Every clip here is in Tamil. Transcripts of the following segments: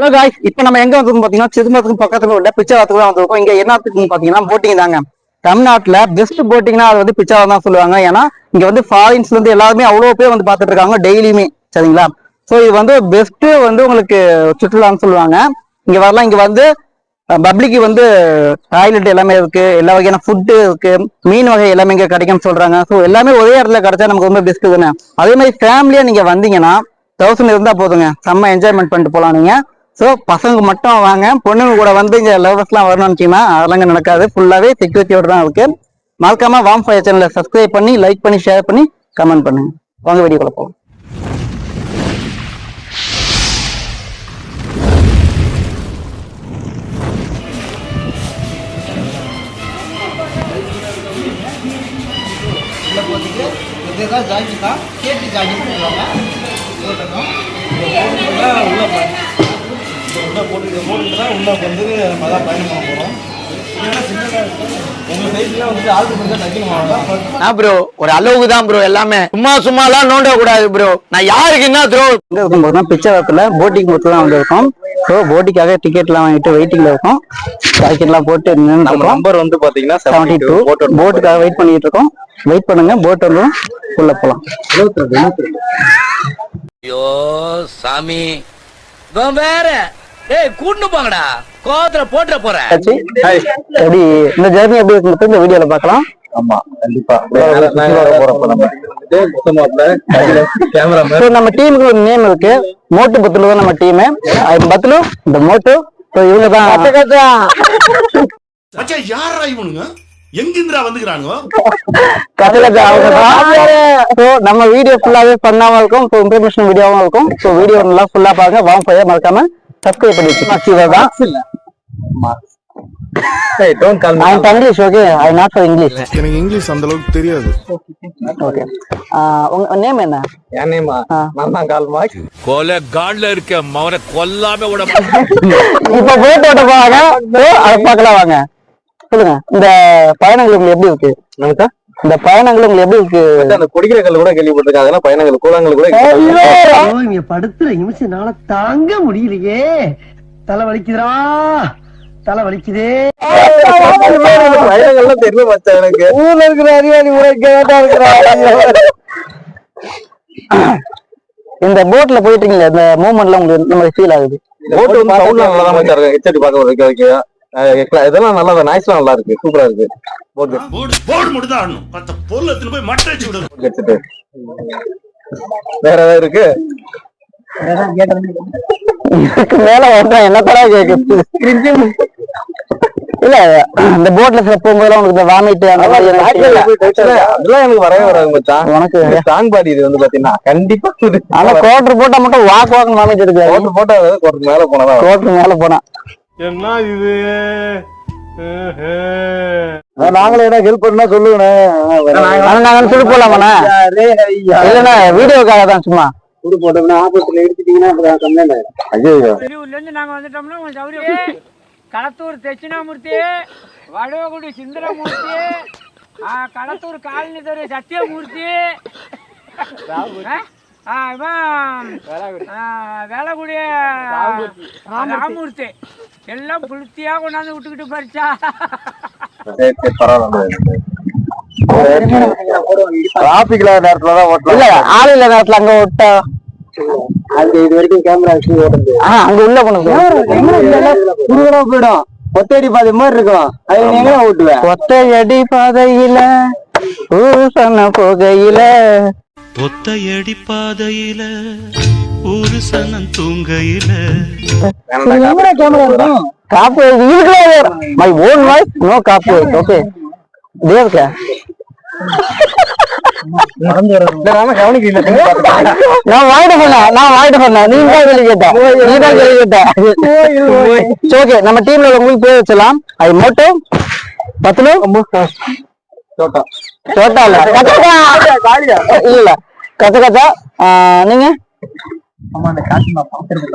ஹலோ காய் இப்போ நம்ம எங்க வந்திருக்கோம் பாத்தீங்கன்னா சிதம்பரத்துக்கு பக்கத்துல உள்ள பிச்சாவரத்துக்கு தான் வந்திருக்கோம். இங்க என்னத்துக்கு பாத்தீங்கன்னா போட்டிங் தாங்க. தமிழ்நாட்டுல பெஸ்ட் போட்டிங்னா அது வந்து பிச்சாவரம் தான் சொல்லுவாங்க. ஏன்னா இங்க வந்து ஃபாரின்ஸ்ல இருந்து எல்லாருமே அவ்வளோ பேர் வந்து பாத்துட்டு இருக்காங்க டெய்லியுமே சரிங்களா? ஸோ இது வந்து பெஸ்ட் வந்து உங்களுக்கு சுற்றுலான்னு சொல்லுவாங்க. இங்க வரலாம். இங்க வந்து பப்ளிக்கு வந்து டாய்லெட் எல்லாமே இருக்கு. எல்லா வகையான ஃபுட்டு இருக்கு. மீன் வகை எல்லாமே இங்க கிடைக்கும்னு சொல்றாங்க. ஸோ எல்லாமே ஒரே இடத்துல கிடைச்சா நமக்கு ரொம்ப பெஸ்ட் தானே? அதே மாதிரி ஃபேமிலியா நீங்க வந்தீங்கன்னா தௌசண்ட் இருந்தா போதுங்க. செம்ம என்ஜாய்மெண்ட் பண்ணிட்டு போலாம் நீங்க. ஸோ பசங்க மட்டும் வாங்க. பொண்ணுங்க கூட வந்து இங்கே லவர்ஸ்லாம் வரணும்னு நினைச்சீங்கன்னா அதெல்லாம் நடக்காது. ஃபுல்லாகவே செக்யூரிட்டியோடு தான் இருக்குது மறக்காமல் வாம் ஃபயர் சேனலை சப்ஸ்கிரைப் பண்ணி லைக் பண்ணி ஷேர் பண்ணி கமெண்ட் பண்ணுங்க. வாங்க வீடியோக்குள்ள போகலாம் உள்ள இதுதான் தான் கேட்டு ஜாக்கெட் போடுவாங்க. போட்டுக்கணும். உள்ள போட்டு போட்டுட்டு தான் உள்ள வந்து நம்ம தான் பயணம் பண்ண போகிறோம் ப்ரோ ஒரு அளவுக்கு தான் ப்ரோ எல்லாமே. சும்மா சும்மாலாம் நோண்ட கூடாது ப்ரோ நான் யாருக்கு என்ன த்ரோ போதுனா பிச்சவரத்துல போட்டிங் மட்டும் தான் வந்திருக்கோம் ஸோ போட்டிக்காக டிக்கெட்லாம் வாங்கிட்டு வெயிட்டிங்ல இருக்கோம். டிக்கெட்லாம் போட்டு நம்பர் வந்து பாத்தீங்கன்னா செவன்டி டூ போட்டுக்காக வெயிட் பண்ணிட்டு இருக்கோம். வெயிட் பண்ணுங்க. போட் உள்ள போலாம். ஐயோ சாமி. வேற. ஏய் கூட்டு போங்கடா. கோவத்துல போட்டுற போறேன் ஆச்சு. எப்படி இந்த ஜெர்னி எப்படி இருக்கு இந்த வீடியோல பார்க்கலாம். ஆமா கண்டிப்பா. போறப்ப நம்ம டீமுக்கு ஒரு நேம் இருக்கு. மோட்டு பத்துல தான் நம்ம டீம். பத்துல இந்த மோட்டு. இவங்க தான். யாரா இவனுங்க எங்கிந்திரா நம்ம வீடியோ ஃபுல்லாவே பண்ணாம இருக்கும். இன்ஃபர்மேஷன் வீடியோவும் இருக்கும். ஸோ வீடியோ நல்லா ஃபுல்லா பாருங்க. வாங்க மறக்காம. சப்ஸ்கிரைப் பண்ணி வச்சுக்கோங்க English okay I not for English எனக்கு இங்கிலீஷ் அந்த அளவுக்கு தெரியாது. ஓகே உங்க நேம் என்ன? என் நேமா நான் தான் கால் மார்க் கொலை காட்ல இருக்க மவனை கொல்லாம விட இப்ப போட்டோ ஓட்ட போறாங்க So, அதை பார்க்கலாம் வாங்க. சொல்லுங்க. இந்த பயணங்கள் உங்களுக்கு எப்படி இருக்கு? நமக்கா? இந்த பயணங்கள் உங்களுக்கு எப்படி அந்த குடிக்கிற கல் கூட கேள்விப்பட்டிருக்காங்க அதெல்லாம் பயணங்கள் கூழாங்கல் கூட. இங்க படுத்துற நிமிஷம்னால தாங்க முடியலையே. தலை வலிக்குதுடா. தலை வலிக்குதே. பயணங்கள்லாம் தெரியல மச்சான் எனக்கு. ஊர்ல இருக்கிற அறிவாளி உரைக்க இருக்கிற. இந்த போட்ல போயிட்டு இருக்கீங்களா இந்த மூமெண்ட்ல உங்களுக்கு இந்த மாதிரி ஃபீல் ஆகுது? போட்டு வந்து சவுண்ட்லாம் நல்லா தான் மச்சான் இருக்கு ஹெட்செட் பார்க்க வைக்க இதெல்லாம் நல்லா தான் நாய்ஸ்லாம் நல்லா இருக்கு. சூப்பரா இருக்கு. போர்டு போர்டு மட்டும் தான் ஆடணும் மத்த பொருள் எடுத்துன்னு போய் மட்டை வச்சு ஹெட்செட் வேற ஏதாவது இருக்கு? மேல வந்தா என்ன கேக்குது இல்ல இந்த போட்ல சில போகும்போதெல்லாம் உங்களுக்கு இந்த வாமிட் அதெல்லாம் எனக்கு வரவே வராது மச்சான் உனக்கு ஸ்ட்ராங் பாடி இது வந்து பாத்தீங்கன்னா கண்டிப்பா ஆனா குவார்டர் போட்டா மட்டும் வாக்கு வாக்கு வாமிட் இருக்கு போட்டு போட்டா கொஞ்சம் மேல போனதான் குவார்டர் மேல போனா. என்ன இது? நாங்களும் என்ன ஹெல்ப் பண்ணா சொல்லுங்க ஆனா நாங்க சொல்லி போலாமாண்ணா இல்லண்ணா வீடியோக்காக தான் சும்மா. ஐயோ வெளியூர்ல இருந்து நாங்க வந்துட்டோம்னா கொஞ்சம் சௌரியம் களத்தூர் தட்சிணாமூர்த்தி வடவகுடி சுந்தரமூர்த்தி ஆ, களத்தூர் காலனி தெரு சத்தியமூர்த்தி வேலகுடி ராமூர்த்தி. எல்லாம் புளுத்தியா கொண்டாந்து விட்டுக்கிட்டு பறிச்சா சரி சரி பரவாயில்ல டிராபிக் இல்லாத நேரத்துல தான் ஓட்டலாம் இல்ல ஆள் இல்ல நேரத்துல அங்க விட்டா அங்க இது வரைக்கும் கேமரா வச்சு ஓடுது ஆ, அங்க உள்ள போயிடும். ஒத்தடி பாதை மாதிரி இருக்கும். அது நீங்க ஓட்டுவேன் ஒத்தையடி பாதையில ஊசன போகையில ஒத்தையடி பாதையில ஒரு சனம் தூங்கையில. Copy my own voice no copy okay கவனிக்கல. நான் வாங்கிட்டு போனேன் நான் வாங்கிட்டு போனேன் நீ தான் கேள்வி கேட்ட. நீ தான் ஓகே நம்ம டீம்ல உங்களுக்கு பேர் வச்சலாம் அது மட்டும். பத்துலு சோட்டா இல்ல. இல்ல கச்சக்கச்சா நீங்க?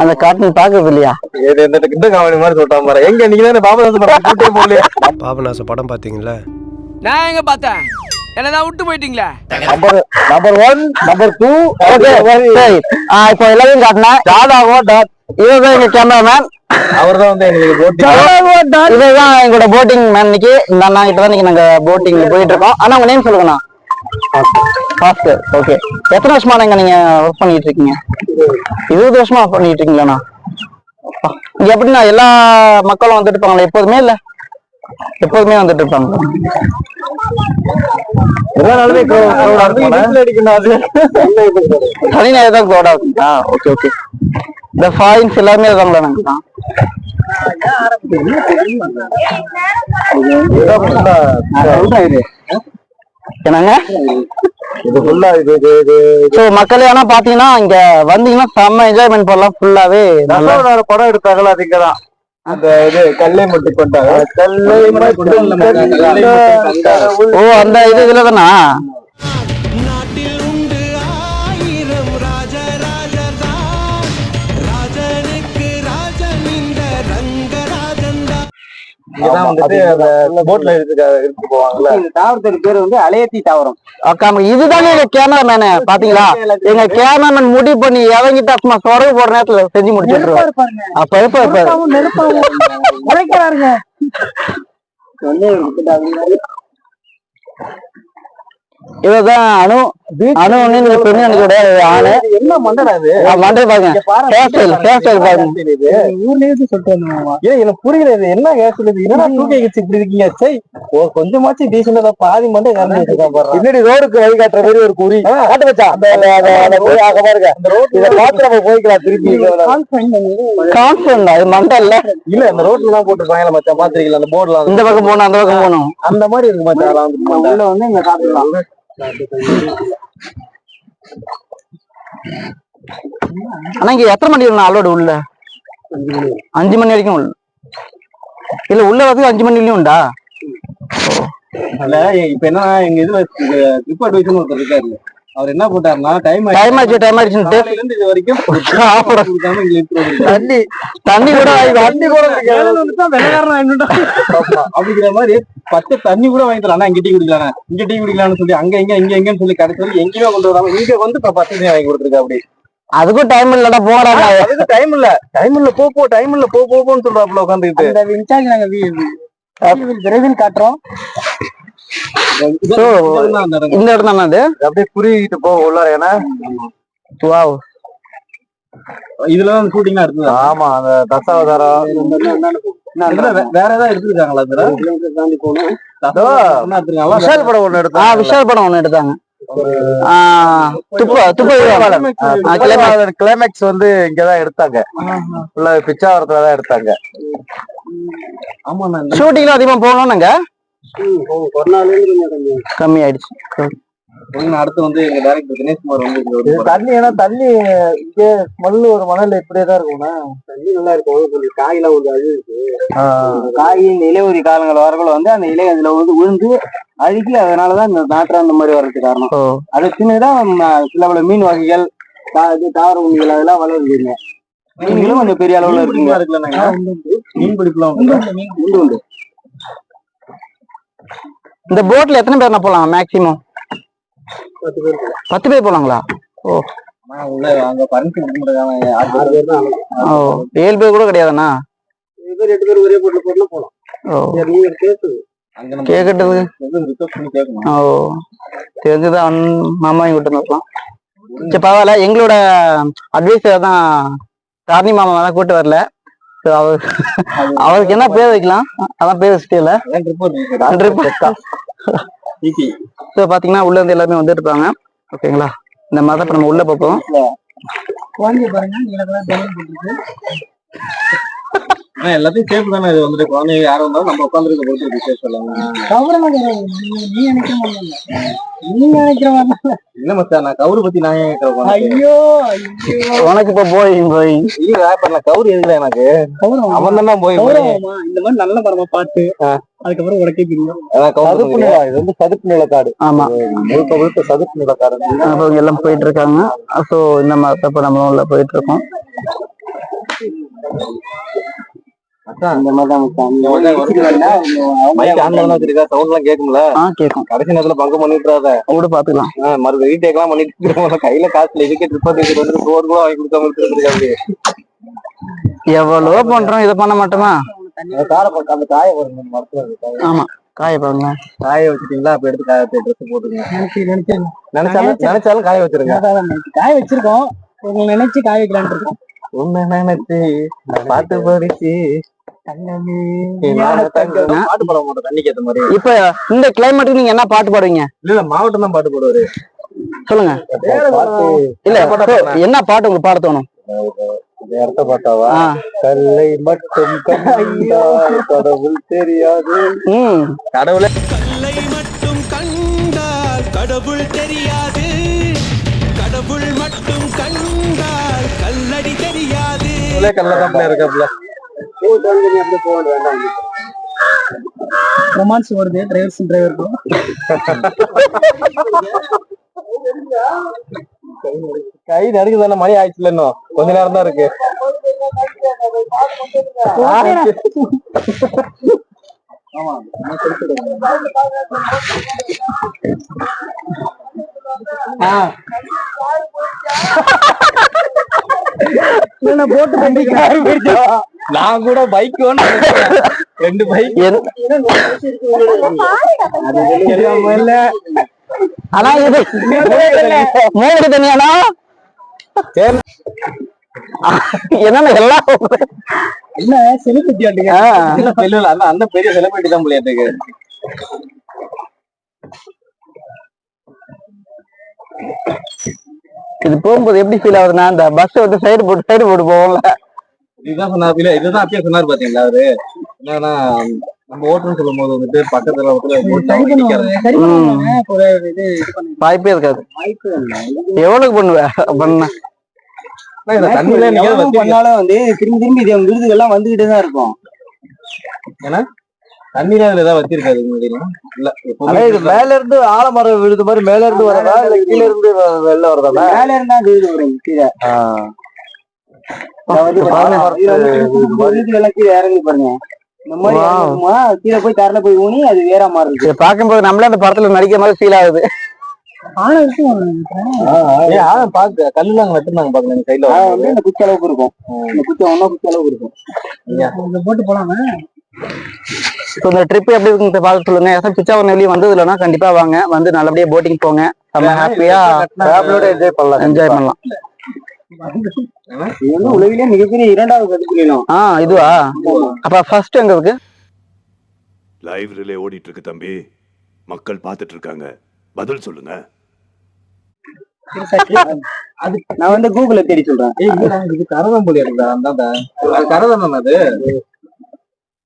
அந்த கார்ட்டூன் பாக்குறது இல்லையா இது இந்த காமெடி மாதிரி சொல்லிட்டான் பாரு. எங்க நீங்க தானே படம் கூட்டே போகலையே? பாபநாச படம் பாத்தீங்களா? நான் எங்க பார்த்தேன்? என்னதான் விட்டு போயிட்டீங்களா? Number number one number two okay இப்போ எல்லாத்தையும் காட்டினேன். ஜாதாவோ இவர்தான் எங்க கேமராமேன் அவர் தான் வந்து எங்களுக்கு போட்டி இதுதான் எங்களோட போட்டிங் மேன் இன்னைக்கு. இந்த அண்ணா கிட்ட தான் நாங்க போட்டிங் போயிட்டு இருக்கோம். ஆனா உங்க நேம் சொல்லுங்கண்ணா. Fast okay. எத்தனை வருஷமா நீங்க நீங்க ஒர்க் பண்ணிட்டு இருக்கீங்க? இருபது வருஷமா பண்ணிட்டு இருக்கீங்களாண்ணா. இங்க எப்படிண்ணா எல்லா மக்களும் வந்துட்டு இருப்பாங்களா? எப்போதுமே இல்ல? எப்போதுமே வந்துட்டு இருப்பாங்க? சனி ஞாயிறு தான் ஓகே ஓகே. இந்த ஃபாயின்ஸ் எல்லாமே இருக்காங்களா நாங்க தான் என்னங்க? இது ஃபுல்லா இது இது இது ஸோ மக்களே ஆனா பாத்தீங்கன்னா இங்க வந்தீங்கன்னா செம்ம என்ஜாய்மெண்ட் பண்ணலாம் ஃபுல்லாவே நல்லா படம் எடுத்தாங்களா அது இங்கதான்? அந்த இது கல்லை மட்டும் கொண்டாங்க கல்லை ஓ அந்த இது இதுல தானா இங்கதான் வந்துட்டு அந்த போட்ல இருக்கு இருக்கு போவாங்கல்ல. இந்த தாவரத்தோட பேர் வந்து அலையத்தி தாவரம். அக்காம இதுதாங்க எங்க கேமராமேனு பாத்தீங்களா? எங்க கேமராமேன் முடிவு பண்ணி இறங்கிட்டு சும்மா சொரவு போற நேரத்துல செஞ்சு முடிச்சிருவாரு அப்ப இப்ப இப்ப உழைக்கிறாருங்க இவதான் அணு அணு ஒண்ணு பெண்ணு எனக்கு என்ன மண்டடா இது பாருங்க. ஹேர் ஸ்டைல் ஹேர் ஸ்டைல் பாருங்க. இது ஊர்லயே இருந்து சொல்லிட்டு வந்தோம் ஏன் எனக்கு புரியல இது. என்ன இது? டூ கே இப்படி இருக்கீங்க? சை ஓ கொஞ்சமாச்சும் டீசெண்டா பாதி மண்டை பாரு. பின்னாடி ரோடுக்கு வழி காட்டுற மாதிரி ஒரு குறி. காட்டு வச்சா ஆக பாருங்க. அந்த ரோட் இத பார்த்து நம்ம போய்க்கலாம் திருப்பி. கான்ஃபிடன்ட் அது மண்டை இல்ல இல்ல அந்த ரோட்ல தான் மச்சான் பாத்துருக்கீங்களா அந்த போர்டுல இந்த பக்கம் போகணும் அந்த பக்கம் போகணும். அந்த மாதிரி இருக்கு மச்சான் வந்து மண்டை. உள்ள வந்து இங்க சாப்பிடலாம் ஆனா இங்க எத்தனை மணி வரைக்கும் அலோடு உள்ள? அஞ்சு மணி வரைக்கும் உள்ள. இல்ல உள்ள வந்து அஞ்சு மணி உண்டா? இப்ப என்ன எங்க இதுல ட்ரிப் அட்வைசர் ஒருத்தர் இருக்காரு. அவர் என்ன போட்டாருன்னா டைம் டைம் ஆச்சு டைம் இருந்து இது வரைக்கும். தண்ணி தண்ணி கூட தண்ணி கூட. அப்படிங்கிற மாதிரி பத்து தண்ணி கூட வாங்கி தரலாம் இங்க டீ குடிக்கலாம் இங்க டீ குடிக்கலாம்னு சொல்லி அங்க இங்க இங்க எங்கன்னு சொல்லி கடைசி வரைக்கும் எங்கேயுமே கொண்டு வராம இங்க வந்து இப்ப பத்து தண்ணி வாங்கி கொடுத்துருக்கா அப்படி அதுக்கும் டைம் இல்லடா போறாங்க அதுக்கு டைம் இல்ல டைம் இல்ல போ போ டைம் இல்ல போ போ போன்னு சொல்றாப்புல உட்காந்துக்கிட்டு அந்த இன்சார்ஜ் நாங்க விரைவில் காட்டுறோம் இந்த இடம் தானே அது? அப்படியே புரியிட்டு போ உள்ளார ஏன்னா வாவ். இதுலதான் ஷூட்டிங் எடுத்தது ஆமா அந்த தசாவதாரம். வேற ஏதாவது எடுத்துருக்காங்களா இதுல? தாண்டி போனோம்? விஷால் படம் ஒண்ணு எடுத்தாங்க விஷால் படம் ஒண்ணு எடுத்தாங்க. கிளைமேக்ஸ் வந்து இங்கதான் எடுத்தாங்க. ஃபுல்லா பிச்சாவரத்துல தான் எடுத்தாங்க. ஷூட்டிங்ல அதிகமா போகணும் நாங்க கொஞ்சம் கொஞ்சம் கம்மி ஆயிடுச்சு அடுத்து வந்து எங்க டைரக்டர் தினேஷ்குமார் வந்து தண்ணி ஏன்னா தண்ணி இங்க ஸ்மெல் ஒரு மணல் இப்படியே தான் இருக்கும்னா தண்ணி நல்லா இருக்கும். கொஞ்சம் காயெல்லாம் வந்து அழுகு இருக்கு காய் இந்த இலையுறி காலங்கள் வரக்குள்ள வந்து அந்த இலை அதுல வந்து விழுந்து அழுகி அதனாலதான் இந்த நாற்றம் அந்த மாதிரி வர்றதுக்கு காரணம். அதை சில பல மீன் வகைகள் தா- இது தாவர உண்ணிகள் அதெல்லாம் வளருதுங்க மீன்களும் கொஞ்சம் பெரிய அளவுல இருக்குங்க. மீன் பிடிக்கலாம். உண்டு உண்டு. இந்த போட்ல எத்தனை பேர் போலாம் மேக்ஸிமம் பத்து பேர் போலாங்களா? ஓ. ஏழு பேர் கூட கிடையாதுண்ணா? போலாம். ஓ. தெரிஞ்சுதான் மாமா கிட்ட இருக்கலாம் சரி பரவாயில்ல. எங்களோட அட்வைஸர் தான் ராணி மாமா தான் கூட்டு வரல. அவர் அவருக்கு என்ன பேர் வைக்கலாம்? அதான் பேர் வச்சுட்டே ஸோ பாத்தீங்கன்னா உள்ள இருந்து எல்லாமே வந்துட்டு இருப்பாங்க ஓகேங்களா இந்த மாதிரி தான் நம்ம உள்ள பார்ப்போம் ஆனா எல்லாத்தையும் சேஃப் தானே இது வந்துட்டு குழந்தைங்க யாரும் வந்தாலும் நம்ம உட்காந்துருக்க பொறுத்து இருக்கு சேஃப் எல்லாம் கவரம் கிடையாது நீ- நினைக்கிற மாதிரி. நீ நினைக்கிற மாதிரி இல்ல. மச்சான் நான் கவுரு பத்தி நான் ஏன் கேட்கறேன்? ஐயோ ஐயோ. உனக்கு இப்ப போய் போய். இல்ல இப்ப நான் கவுரு எதுல எனக்கு? கௌரவம்? அவன் தானே போய். கௌரவமா? இந்த மாதிரி நல்ல படமா பார்த்து அதுக்கப்புறம் உனக்கே தெரியும் சதுப்பு நிலம் இது வந்து சதுப்பு நிலக்காடு ஆமா. முழுக்க முழுக்க சதுப்பு நிலக்காடு எல்லாம் போயிட்டு இருக்காங்க ஸோ இந்த மாதிரி இப்ப நம்ம உள்ள போயிட்டு இருக்கோம் இந்த மாதிரி தான் ஆ கேட்கும் கடைசி நேரத்துல பங்கு பண்ணிட்டுறாத. கூட பாத்துக்கலாம். மறுபடியும் ரீடேக் எல்லாம் பண்ணிட்டு கையில காசுல இதுக்கே ட்ரிப் வந்து வந்து சோறு கூட வாங்கி கொடுக்காம எவ்வளவோ பண்றோம் இதை பண்ண மாட்டோமா. ஆமா காய பாருங்க. காய வச்சுட்டீங்களா? அப்ப எடுத்து காய ட்ரெஸ் போட்டுங்க நினைச்சாலும் நினைச்சாலும் காய வச்சிருங்க. காய வச்சிருக்கோம். நினைச்சு காய வைக்கலான்னு இருக்கோம். உன்னை நினைச்சு தங்கமே தங்கம் பாட்டு பாட மாட்டோம் தண்ணிக்கு ஏத்த மாதிரி. இப்ப இந்த கிளைமேட்டுக்கு நீங்க என்ன பாட்டு பாடுவீங்க? இல்ல இல்ல மாவட்டம் தான் பாட்டு பாடுவாரு. சொல்லுங்க. இல்ல. என்ன பாட்டு உங்களுக்கு பாட தோணும்? பாட்டாவா. கல்லை மட்டும் கண்டால் கடவுள் தெரியாது. ம். கடவுளே. கல்லை மட்டும் கண்டால் கடவுள் தெரியாது. கடவுள் மட்டும் கண்டால் கல்லடி தெரியாது. இருக்காப்ல ரொமான்ஸ் வருது டிரைவர்ஸ் டிரைவருக்கும் கை நடுக்கு தானே மணி ஆயிடுச்சுல இன்னும். கொஞ்ச நேரம் தான் இருக்கு. போட்டு நான் கூட பைக் ரெண்டு பைக் இல்ல. ஆனா இது மூணு தனியானா என்னன்னா எல்லாம் இல்ல செலிபிரிட்டி ஆட்டுங்க. இல்ல அந்த அந்த பெரிய செலிபிரிட்டி தான் பிள்ளையாட்டுக்கு இது போகும்போது எப்படி ஃபீல் ஆகுதுன்னா இந்த பஸ் வந்து சைடு போட்டு சைடு போட்டு போவோம்ல. இதுதான் சொன்னார். இதுதான் அப்பயே சொன்னார் பாத்தீங்களா அவரு? என்னன்னா நம்ம ஓட்டுன்னு சொல்லும் போது வந்துட்டு பக்கத்துல. வாய்ப்பே இருக்காது. எவ்வளவுக்கு பண்ணுவ? பண்ண. பண்ணாலும் வந்து திரும்பி திரும்பி இது விருதுகள்லாம் வந்துகிட்டே தான் இருக்கும். தண்ணியில அதுல ஏதாவது வச்சிருக்காது இல்ல இது மேல இருந்து ஆலமரம் விழுது மாதிரி மேல இருந்து வரதா? இல்ல கீழ இருந்து வெளில வரதா மேல இருந்தா விழுது வரும் கீழே. இறங்கி பாருங்க இந்த மாதிரி கீழே போய் கரையில போய் ஊனி அது வேற மாதிரி இருக்கு பார்க்கும்போது நம்மளே அந்த படத்துல நடிக்கிற மாதிரி ஃபீல் ஆகுது. பாக்கு கல்லுல அங்க வச்சிருந்தாங்க பாருங்க வந்து இந்த குச்சி அளவுக்கு இருக்கும். இந்த குச்சி ஒன்னா குச்சி அளவுக்கு இருக்கும். போட்டு போலாமா. ஸோ இந்த ட்ரிப் எப்படி இருக்குன்னு பார்த்து சொல்லுங்க. எதாவது பிச்சாவரம் வெளியே வந்தது இல்லைன்னா கண்டிப்பா வாங்க. வந்து நல்லபடியா போட்டிங் போங்க. செம்ம ஹாப்பியா என்ஜாய் பண்ணலாம் என்ஜாய் பண்ணலாம் இது வந்து உலகிலே மிகப்பெரிய இரண்டாவது கதிர்களிலும் ஆ இதுவா? அப்ப ஃபர்ஸ்ட் எங்க இருக்கு? லைவ் ரிலே ஓடிட்டு இருக்கு தம்பி. மக்கள் பார்த்துட்டு இருக்காங்க. பதில் சொல்லுங்க. அது நான் வந்து கூகுள்ல தேடி சொல்றேன். இது கரதம் இருக்குடா அந்தாண்ட அது கரதம் அது?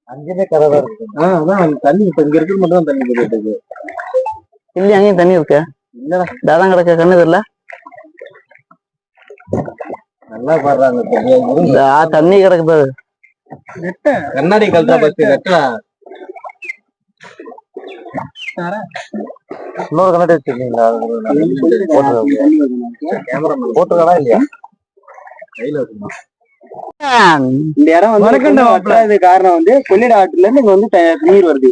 அங்கேயே கரதம் இருக்கு. ஆ அதான். தண்ணி இப்ப இங்க இருக்கிறது மட்டும் தான் தண்ணி போயிட்டு இருக்கு. இல்லையா அங்கேயும் தண்ணி இருக்கு? இல்லடா தாதான் கிடக்க கண்ணு தெரியல? நல்லா பாடுறாங்க தண்ணி கிடக்குது. கண்ணாடி கழுத்தா பத்து நெட்டா. இன்னொரு கண்ணாடி வச்சிருக்கீங்களா? போட்டுருக்கானா இல்லையா? கையில இந்த இடம் வந்து மாப்ள. வற்றாதது காரணம் வந்து கொள்ளிட ஆற்றுல இருந்து இங்க வந்து த- நீர் வருது.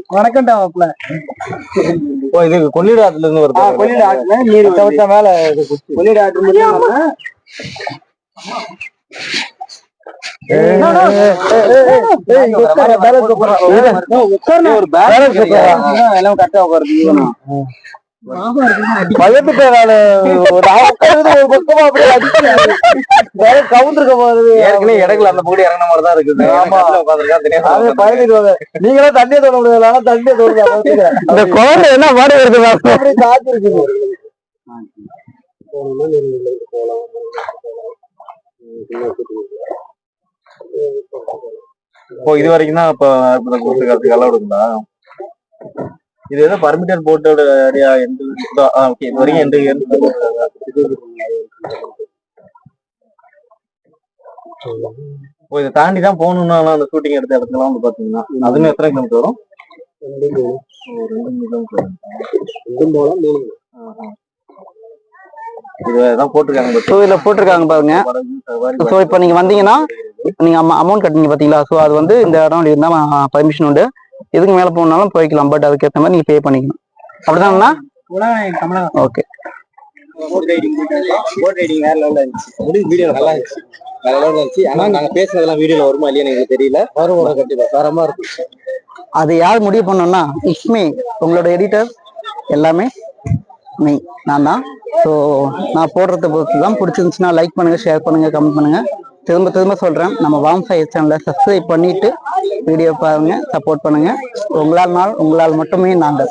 ஓ இது கொள்ளிட ஆத்துல இருந்து வருது. கொள்ளிட ஆற்றுல நீர் வச்ச மேல இது கொள்ளிட ஆற்று மட்டும் பயந்துட்டு நானு ஒரு பக்கமா அப்படியே அடிச்சு கவுந்துருக்க ஏற்கனவே அந்த பகுதி இறங்கின மாதிரி தான் இருக்குது. ஆமா. உட்காந்துருக்கா பயந்துட்டு நீங்களே தண்ணியை தொட முடியாது ஆனா தண்ணியை தொடுங்க இந்த குழந்தை என்ன பாடு வருது. அப்படி காத்து இருக்குது. ஓ இது வரைக்கும் தான் இப்ப கூட்டுக்கிறதுக்கு எல்லாம் இருக்குதா? இது ஏதோ பர்மிட்டட் போட்டோட ஏரியா எந்த ஓகே இது வரைக்கும் எந்த ஓ இதை தாண்டி தான் போகணும்னாலும் அந்த ஷூட்டிங் எடுத்த இடத்துலாம் வந்து பாத்தீங்கன்னா அதுன்னு எத்தனை கிலோமீட்டர் வரும்? ஓ, ரெண்டு கிலோமீட்டர் ஆஹா. இதுதான் போட்டிருக்காங்க. ஸோ இதுல போட்டிருக்காங்க பாருங்க. ஸோ இப்போ நீங்க வந்தீங்கன்னா நீங்க அமௌண்ட் கட்டுனீங்க பார்த்தீங்களா ஸோ அது வந்து இந்த இடம் இருந்தால் பர்மிஷன் உண்டு. எதுக்கு மேலே போனாலும் போய்க்கலாம். பட் அதுக்கேற்ற மாதிரி நீங்க பே பண்ணிக்கணும். அப்படிதாங்கண்ணா okay boat riding boat riding வேற லெவல்ல இருந்துச்சு வீடியோ நல்லா இருந்துச்சு வேற லெவல்ல இருந்துச்சு ஆனா நாங்க பேசுனதெல்லாம் வீடியோல வருமா இல்லையா எனக்கு தெரியல வரும் வரும் கண்டிப்பா தரமா அது யார் முடிவு பண்ணோம்னா இஸ்மி உங்களோட எடிட்டர் எல்லாமே நீ நான் தான் ஸோ நான் போடுறத பொறுத்து தான் பிடிச்சிருந்துச்சுன்னா லைக் பண்ணுங்கள் ஷேர் பண்ணுங்கள் கமெண்ட் பண்ணுங்கள் திரும்ப திரும்ப சொல்கிறேன் நம்ம வாம் ஃபயர் சேனலை சப்ஸ்கிரைப் பண்ணிவிட்டு வீடியோ பாருங்கள் சப்போர்ட் பண்ணுங்கள் உங்களால் நாள் உங்களால் மட்டுமே நாங்கள்.